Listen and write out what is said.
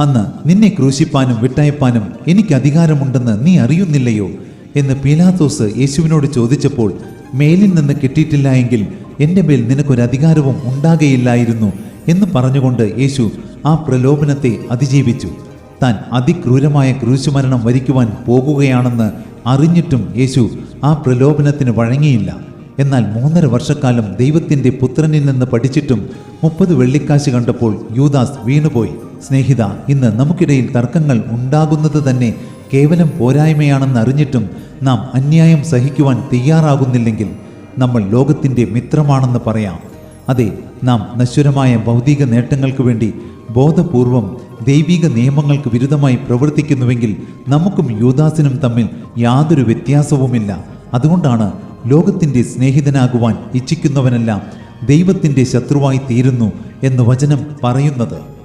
അന്ന് നിന്നെ ക്രൂശിപ്പാനും വിട്ടയപ്പാനും എനിക്ക് അധികാരമുണ്ടെന്ന് നീ അറിയുന്നില്ലയോ? എന്ന് പീലാത്തോസ് യേശുവിനോട് ചോദിച്ചപ്പോൾ മേലിൽ നിന്ന് കിട്ടിയിട്ടില്ല എങ്കിൽ എന്റെ മേൽ നിനക്കൊരു അധികാരവും ഉണ്ടാകയില്ലായിരുന്നു എന്ന് പറഞ്ഞുകൊണ്ട് യേശു ആ പ്രലോഭനത്തെ അതിജീവിച്ചു. താൻ അതിക്രൂരമായ ക്രൂശുമരണം വരിക്കുവാൻ പോകുകയാണെന്ന് അറിഞ്ഞിട്ടും യേശു ആ പ്രലോഭനത്തിന് വഴങ്ങിയില്ല. എന്നാൽ മൂന്നര വർഷക്കാലം ദൈവത്തിന്റെ പുത്രനിൽ നിന്ന് പഠിച്ചിട്ടും മുപ്പത് വെള്ളിക്കാശ് കണ്ടപ്പോൾ യൂദാസ് വീണുപോയി. സ്നേഹിത ഇന്ന് നമുക്കിടയിൽ തർക്കങ്ങൾ ഉണ്ടാകുന്നത് തന്നെ കേവലം പോരായ്മയാണെന്ന് അറിഞ്ഞിട്ടും നാം അന്യായം സഹിക്കുവാൻ തയ്യാറാകുന്നില്ലെങ്കിൽ നമ്മൾ ലോകത്തിന്റെ മിത്രമാണെന്ന് പറയാം. അതെ നാം നശ്വരമായ ഭൗതിക നേട്ടങ്ങൾക്ക് വേണ്ടി ബോധപൂർവം ദൈവിക നിയമങ്ങൾക്ക് വിരുദ്ധമായി പ്രവർത്തിക്കുന്നുവെങ്കിൽ നമുക്കും യൂദാസിനും തമ്മിൽ യാതൊരു വ്യത്യാസവുമില്ല. അതുകൊണ്ടാണ് ലോകത്തിന്റെ സ്നേഹിതനാകുവാൻ ഇച്ഛിക്കുന്നവനെല്ലാം ദൈവത്തിന്റെ ശത്രുവായി തീരുന്നു എന്ന് വചനം പറയുന്നത്.